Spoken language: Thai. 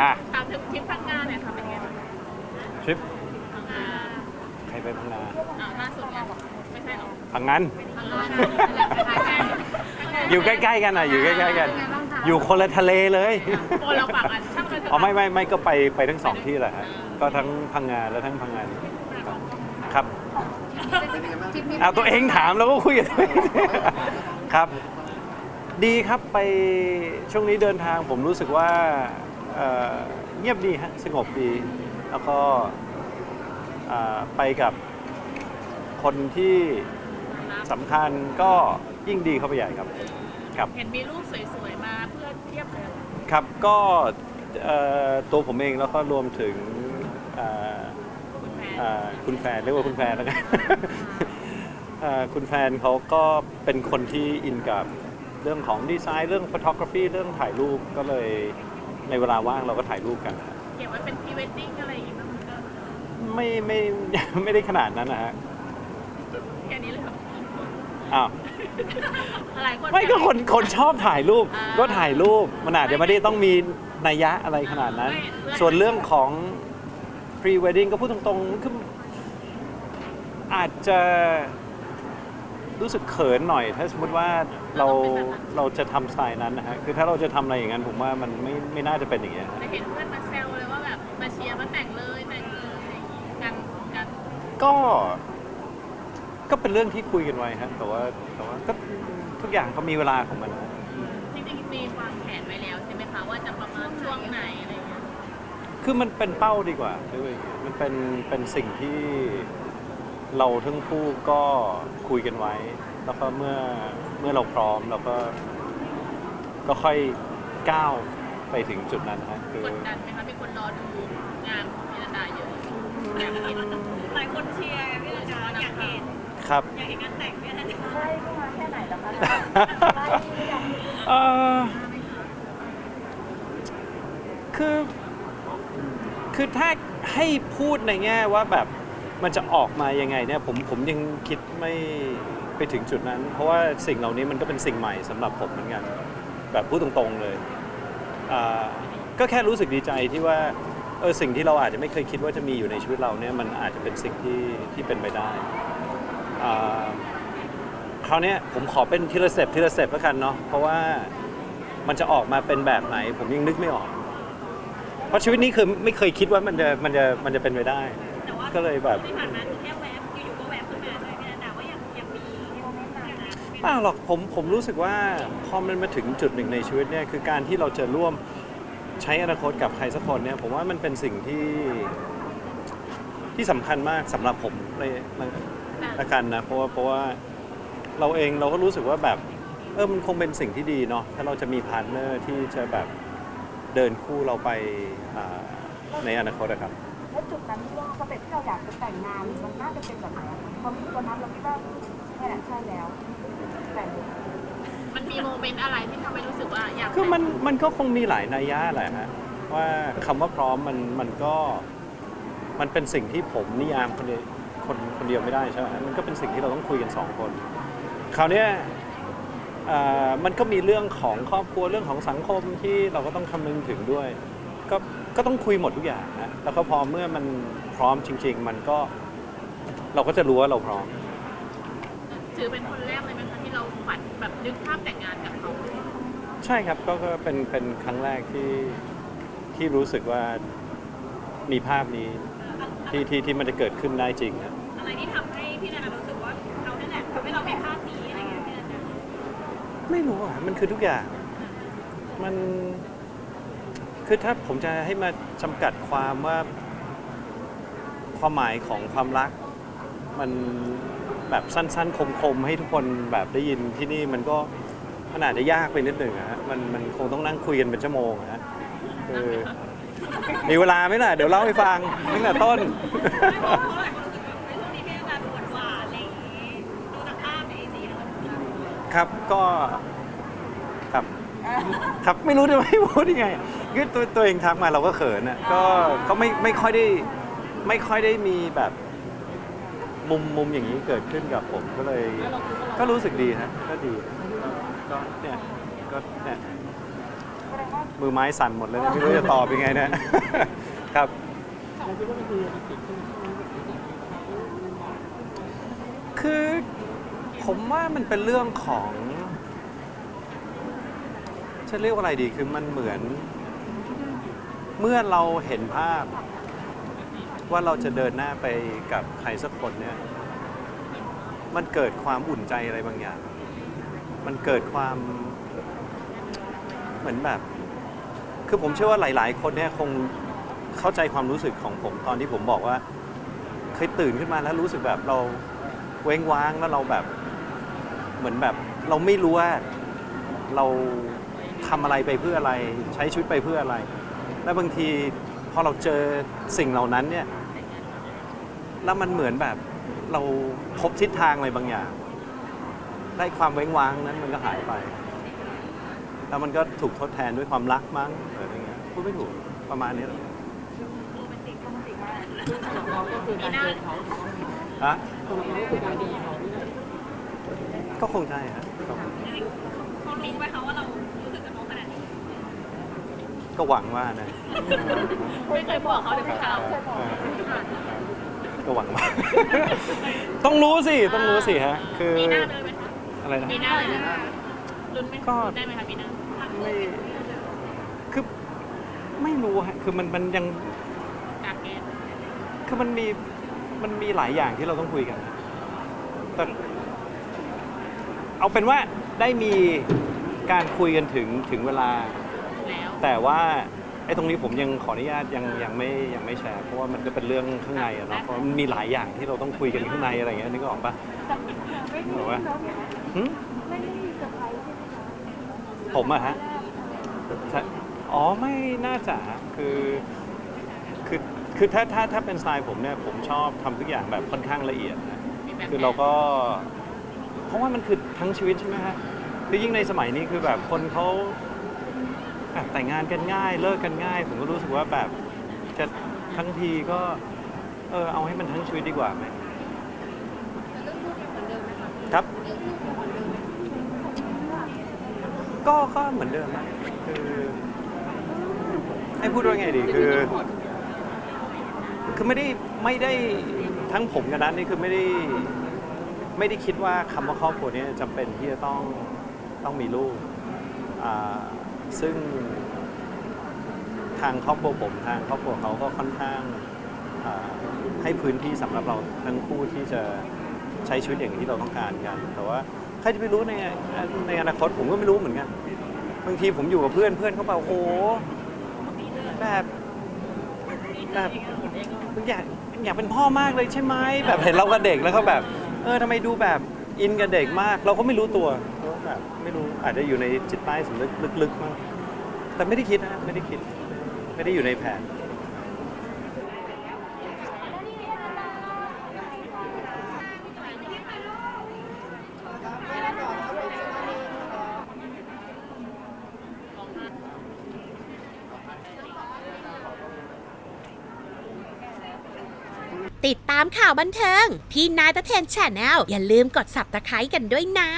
อะถามถึงทริปพังงานเนี่ยค่ะเป็นไงบ้างทริปพังงาใครไปพังงาอ่าล่าสุดเนี่ยไม่ใช่หรอพังงั้นพังงานอยู่ใกล้ๆกันอะอยู่ใกล้ๆกัน อยู่คนละทะเลเลยโอ้เราฝั่งอันช่างมันอ๋อไม่ไม่ไม่ก็ไปไปทั้งสองที่แหละฮะก็ทั้งพังงาและทั้งพังงานครับเอาตัวเองถามแล้วก็คุยกับตัวเองครับ ดีครับไปช่วงนี้เดินทางผมรู้สึกว่า เอ่อเงียบดีฮะสงบดี แล้วก็เอ่อไปกับคนที่สำคัญก็ยิ่งดีเข้าไปใหญ่ครับครับเห็นมีรูปสวยๆมาเพื่อเทียบเลยครับก็เอ่อตัวผมเองแล้วก็รวมถึงเอ่อคุณแม่เอ่อคุณแฟนเรียกว่าคุณแฟนแล้วกันเอ่อคุณแฟนเขาก็เป็นคนที่อินกับเรื่องของดีไซน์เรื่องฟ o ท o กราฟีเรื่องถ่ายรูปก็เลย ในเวลาว่างเราก็ถ่ายรูปกันนะเก็บไว้เป็นพรีเวดดิ้งอะไรอย่างงี้บ้างก็ไม่ไม่ ไม่ได้ขนาดนั้นนะฮะแค่นี้เลยเหรออ้าวอะไรคนไม่ก็คนคนชอบถ่ายรูปอ่าก็ถ่ายรูปมันอาจจะไม่ได้ต้องมีนัยยะอะไรขนาดนั้นไม่เรื่องส่วนเรื่องของ pre wedding ก็พูดตรงๆคืออาจจะ รู้สึกเขินหน่อย ถ้าสมมติว่าเราเราจะทำสไตล์นั้นนะฮะคือถ้าเราจะทำอะไรอย่างนั้นผมว่ามันไม่ไม่น่าจะเป็นอย่างเงี้ย แต่เห็นเพื่อนมาแซวเลยว่าแบบมาเชียร์มาแต่งเลยแต่งเลยอะไรอย่างงี้กันกันก็ก็เป็นเรื่องที่คุยกันไว้ฮะแต่ว่าแต่ว่าก็ทุกอย่างเขามีเวลาของมันนะจริงๆมีวางแผนไว้แล้วใช่ไหมคะว่าจะประมาณช่วงไหนอะไรอย่างเงี้ยคือมันเป็นเป้าดีกว่าเรียกว่าอย่างงี้มันเป็นเป็นสิ่งที่ เราทั้งคู่ก็คุยกันไว้ แล้วก็เมื่อเมื่อเราพร้อมเราก็ ก็ค่อยก้าวไปถึงจุดนั้นฮะคือกดดันไหมคะมีคนรอดูงานของพิรดาเยอะอยากเห็นหลายคนเชียร์พี่ราชาอยากเห็นครับ อยากเห็นงานแต่งพี่ราชาใช่เข้ามาแค่ไหนแล้วคะใช่อยากเห็นเอ่อคือ คือถ้าให้พูดในแง่ว่าแบบ มันจะออกมายังไงเนี่ยผมผมยังคิดไม่ไปถึงจุดนั้น เพราะว่าสิ่งเหล่านี้มันก็เป็นสิ่งใหม่สำหรับผมเหมือนกัน แบบพูดตรงๆเลยก็แค่รู้สึกดีใจที่ว่าเออสิ่งที่เราอาจจะไม่เคยคิดว่าจะมีอยู่ในชีวิตเราเนี่ยมันอาจจะเป็นสิ่งที่ที่เป็นไปได้คราวนี้ผมขอเป็นทีละเต็ปทีละเต็ปแล้วกันเนาะเพราะว่ามันจะออกมาเป็นแบบไหน ผมยังนึกไม่ออก เพราะชีวิตนี้คือไม่เคยคิดว่ามันจะมันจะมันจะเป็นไปได้ ก็เลยแบบที่ผ่านมาคือแค่แวบอยู่ๆก็แวบขึ้นมาเลยพี่ราชาว่ายังยังมีโมเมนต์นั้นเปล่าหรอกผมผมรู้สึกว่าพอมันมาถึงจุดหนึ่งในชีวิตเนี่ยคือการที่เราจะร่วมใช้อนาคตกับใครสักคนเนี่ยผมว่ามันเป็นสิ่งที่ที่สำคัญมากสำหรับผมเลยละกันนะเพราะว่าเพราะว่าเราเองเราก็รู้สึกว่าแบบเออมันคงเป็นสิ่งที่ดีเนาะถ้าเราจะมีพาร์ทเนอร์ที่จะแบบเดินคู่เราไปอ่าในอนาคตนะครับ แล้วจุดนั้นที่ว่าสเต็ปที่เราอยากจะแต่งงานมันน่าจะเป็นแบบไหนอะพอมีตัวนั้นเราคิดว่าแค่นั้นใช่แล้วแต่งมันมีโมเมนต์อะไรที่ทำให้รู้สึกว่าอยากคือมันมันก็คงมีหลายนัยยะแหละฮะว่าคำว่าพร้อมมันมันก็ มันเป็นสิ่งที่ผมนิยามคนเดียวคนคนเดียวไม่ได้ใช่ไหมฮะมันก็เป็นสิ่งที่เราต้องคุยกันสองคน คราวเนี้ยเอ่อมันก็มีเรื่องของครอบครัวเรื่องของสังคมที่เราก็ต้องคำนึงถึงด้วย ก็ ก็ต้องคุยหมดทุกอย่างนะแล้วก็พอเมื่อมันพร้อมจริง ๆ มันก็เราก็จะรู้ว่าเราพร้อม ถือเป็นคนแรกเลยไหมคะที่เราฝันแบบนึกภาพแต่งงานกับเขาใช่ครับก็ก็เป็นเป็นครั้งแรกที่ที่รู้สึกว่ามีภาพนี้ที่ที่ที่มันจะเกิดขึ้นได้จริงนะอะไรที่ทำให้พี่ราชารู้สึกว่าเขาเนี่ยแหละทำให้เรามีภาพนี้อะไรเงี้ยพี่ราชาไม่รู้อะมันคือทุกอย่าง มัน คือถ้าผมจะให้มาจำกัดความว่า ความหมายของความรัก มันแบบสั้น ๆ คม ๆ ให้ทุกคนแบบได้ยินที่นี่มันก็มันอาจจะยากไปนิดหนึ่งอะฮะมันมันคงต้องนั่งคุยกันเป็นชั่วโมงอะฮะคือมีเวลาไหมล่ะ เดี๋ยวเล่าให้ฟังตั้งแต่ต้นไม่บอกเพราะหลายคนรู้สึกว่าในช่วงนี้พี่ราชาดูหวานๆอะไรอย่างงี้ดูจากภาพในไอจีแล้วครับก็ครับ ครับไม่รู้จะไม่พูดยังไง คือตัวตัวเองทักมาเราก็เขินอะก็ก็ไม่ไม่ค่อยได้ไม่ค่อยได้มีแบบมุมมุมอย่างนี้เกิดขึ้นกับผมก็เลย ก็รู้สึกดีฮะก็ดีก็เนี่ยก็เนี่ยมือไม้สั่นหมดเลยนะไม่รู้จะตอบยังไงเนะครับ คือผมว่ามันเป็นเรื่องของจะเรียกว่าอะไรดีคือมันเหมือน เมื่อเราเห็นภาพว่าเราจะเดินหน้าไปกับใครสักคนเนี่ย มันเกิดความอุ่นใจอะไรบางอย่าง มันเกิดความเหมือนแบบ คือผมเชื่อว่าหลาย ๆ คนเนี่ยคงเข้าใจความรู้สึกของผมตอนที่ผมบอกว่า เคยตื่นขึ้นมาแล้วรู้สึกแบบเราเว้งว้างแล้วเราแบบ เหมือนแบบ เราไม่รู้ว่าเรา ทำอะไรไปเพื่ออะไร ใช้ชีวิตไปเพื่ออะไร แล้วบางทีพอเราเจอสิ่งเหล่านั้นเนี่ยแล้วมันเหมือนแบบเราพบทิศทางอะไรบางอย่าง ได้ความเว้งว้างนั้นมันก็หายไป แล้วมันก็ถูกทดแทนด้วยความรักมั้งอะไรอย่างเงี้ยพูดไม่ถูกประมาณนี้แหละโรแมนติกโรแมนติกมากเราก็คือการเจอเขาฮะสำหรับเราก็คือการเจอเขาที่นั่นก็คงใช่ครับก็คงเขารู้ไหมคะว่าเรารู้สึกกับเขาขนาดนี้ ก็หวังว่านะ ไม่เคยบอกเขาเลยพี่เขาเคยบอกเออก็หวังว่า ต้องรู้สิ ต้องรู้สิฮะ คือมีหน้าเลยไหมคะอะไรนะมีหน้าเลยไหมลุ้นไหมก็ ได้ไหมคะมีหน้าไม่คือไม่รู้ฮะ คือมันมันยัง กากแกนคือมันมีมันมีหลายอย่างที่เราต้องคุยกัน แต่เอาเป็นว่าได้มีการคุยกันถึงถึงเวลา แล้วแต่ว่าไอ้ตรงนี้ผมยังขออนุญาตยังยังไม่ยังไม่แชร์เพราะว่ามันก็เป็นเรื่องข้างในอะเนาะเพราะมันมีหลายอย่างที่เราต้องคุยกันข้างในอะไรอย่างเงี้ยนึกออกปะไม่มีบอกว่าเซอร์ไพรส์หึไม่ได้มีเซอร์ไพรส์ใช่ไหมคะผมอะฮะใช่อ๋อไม่น่าจะคือคือคือถ้าถ้าถ้าเป็นสไตล์ผมเนี่ยผมชอบทำทุกอย่างแบบค่อนข้างละเอียดนะมีแบบคือเราก็ เพราะว่ามันคือทั้งชีวิตใช่ไหมฮะคือยิ่งในสมัยนี้คือแบบคนเขา แบบแต่งงานกันง่าย เลิกกันง่าย ผมก็รู้สึกว่าแบบจะทั้งทีก็ เออเอาให้มันทั้งชีวิตดีกว่าไหมครับก็ก็เหมือนเดิมนะคือให้พูดว่าไงดีคือ คือไม่ได้ไม่ได้ทั้งผมกับนัทนี่คือไม่ได้ไม่ได้คิดว่าคำว่าครอบครัวเนี้จำเป็นที่จะต้องต้องมีลูกอ่า ซึ่งทางครอบครัวผมทางครอบครัวเขาก็ค่อนข้างให้พื้นที่สำหรับเราทั้งคู่ที่จะใช้ชีวิตอย่างที่เราต้องการกัน แต่ว่าใครจะไปรู้ในในอนาคตผมก็ไม่รู้เหมือนกันบางทีผมอยู่กับเพื่อนเพื่อนเขาบอกโอ้โหแบบแบบอยากอยากเป็นพ่อมากเลยใช่ไหมแบบเห็นเรากับเด็กแล้วก็แบบ เออทำไมดูแบบอินกับเด็กมาก เราก็ไม่รู้ตัว แบบไม่รู้อาจจะอยู่ในจิตใต้สำนึกลึกๆมากแต่ไม่ได้คิดนะไม่ได้คิด ไม่ได้อยู่ในแผน ติดตามข่าวบันเทิง พี่นายตะเทนแชนแนลอย่าลืมกด subscribe กันด้วยนะ